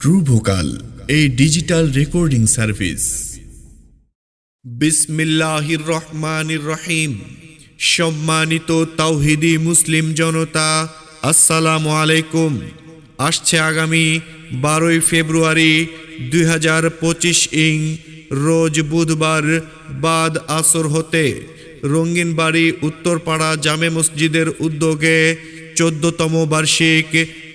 True vocal এই digital recording service বিসমিল্লাহির রহমানির রহিম সম্মানিত তাওহিদি মুসলিম জনতা, আসসালামু আলাইকুম। আসছে আগামী বারোই ফেব্রুয়ারি দুই হাজার পঁচিশ ইং, রোজ বুধবার বাদ আসর হতে। রঙিনবাড়ি উত্তরপাড়া জামে মসজিদের উদ্যোগে চোদ্দতম বার্ষিক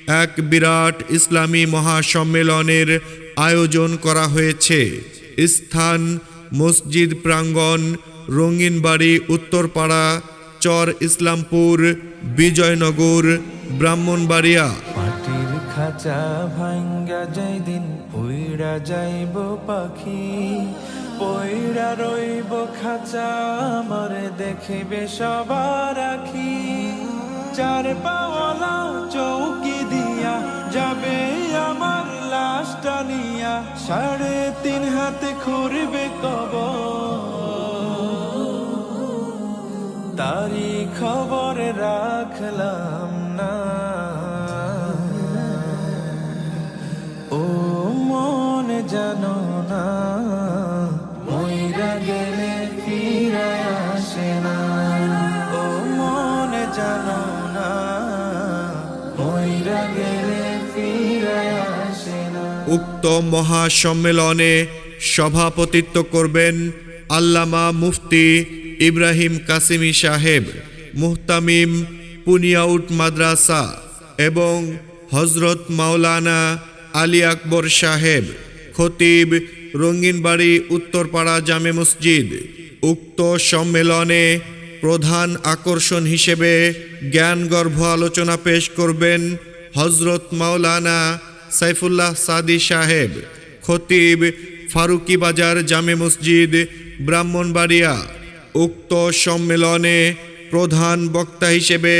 এক বিরাট ইসলামী মহাসম্মেলনের আয়োজন করা হয়েছে। স্থান মসজিদ প্রাঙ্গণ রঙিনবাড়ি উত্তরপাড়া, চর ইসলামপুর, বিজয়নগর, ব্রাহ্মণবাড়িয়া। মাটির খাঁচা ভাঙ্গা যাই দিন উইরা যাইব পাখি পইরা রইব খাঁচা আমার দেখিবে সবার আখি। চার পাওয়ালা চৌকি সাড়ে তিন হাতে খুরবে কবর। তারি খবর রাখলাম না। ও মন জানো না মইরা গেলে ফিরে আসে না। ও মন জানো না মইরা গেলে উক্ত মহাসম্মেলনে সভাপতিত্ব করবেন আল্লামা মুফতি ইব্রাহিম কাসিমি সাহেব, মুহতামিম পুনিয়াউট মাদ্রাসা এবং হজরত মাওলানা আলী আকবর সাহেব, খতিব রঙিনবাড়ি উত্তরপাড়া জামে মসজিদ। উক্ত সম্মেলনে প্রধান আকর্ষণ হিসেবে জ্ঞানগর্ভ আলোচনা পেশ করবেন হজরত মাওলানা সাইফুল্লাহ সাদি সাহেব, খতিব ফারুকি বাজার জামে মসজিদ, ব্রাহ্মণবাড়িয়া। উক্ত সম্মেলনে প্রধান বক্তা হিসেবে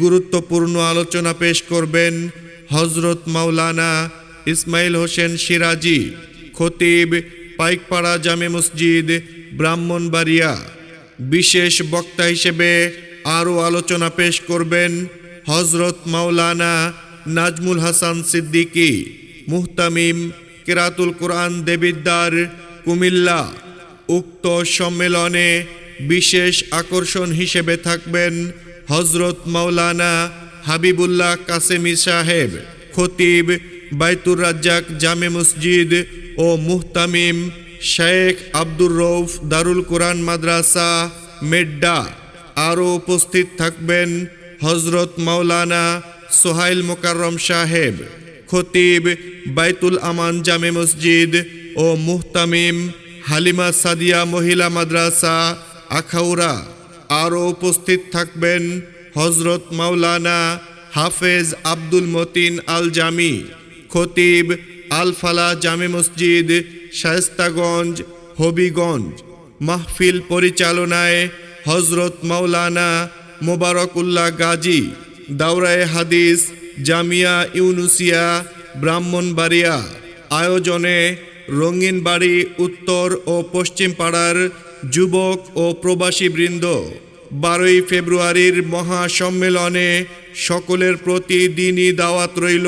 গুরুত্বপূর্ণ আলোচনা পেশ করবেন হজরত মাওলানা ইসমাইল হোসেন সিরাজি, খতিব পাইকপাড়া জামে মসজিদ, ব্রাহ্মণবাড়িয়া। বিশেষ বক্তা হিসেবে আরও আলোচনা পেশ করবেন হজরত মাওলানা নাজমুল হাসান সিদ্দিকী, মুহতামিম কেরাতুল কোরআন দেবিদ্দার কুমিল্লা। উক্ত সম্মেলনে বিশেষ আকর্ষণ হিসেবে থাকবেন হজরত মাওলানা হাবিবুল্লাহ কাসেমি সাহেব, খতিব বাইতুর রাজ্জাক জামে মসজিদ ও মুহতামিম শেখ আব্দুর রৌফ দারুল কোরআন মাদ্রাসা, মেড্ডা। আরও উপস্থিত থাকবেন হজরত মাওলানা সোহাইল মোকাররম সাহেব, খতিব বাইতুল আমান জামে মসজিদ ও মুহতামিম হালিমা সাদিয়া মহিলা মাদ্রাসা আখাউরা আরও উপস্থিত থাকবেন হজরত মাওলানা হাফেজ আব্দুল মতিন আল জামি খতিব আল ফালা জামে মসজিদ, শায়স্তাগঞ্জ, হবিগঞ্জ। মাহফিল পরিচালনায় হজরত মাওলানা মোবারকুল্লাহ গাজী দাওরায়ে হাদিস, জামিয়া ইউনুসিয়া, ব্রাহ্মণবাড়িয়া। আয়োজনে রঙিন বাড়ি উত্তর ও পশ্চিম পাড়ার যুবক ও প্রবাসী বৃন্দ বারোই ফেব্রুয়ারির মহাসম্মেলনে সকলের প্রতি দিনই দাওয়াত রইল।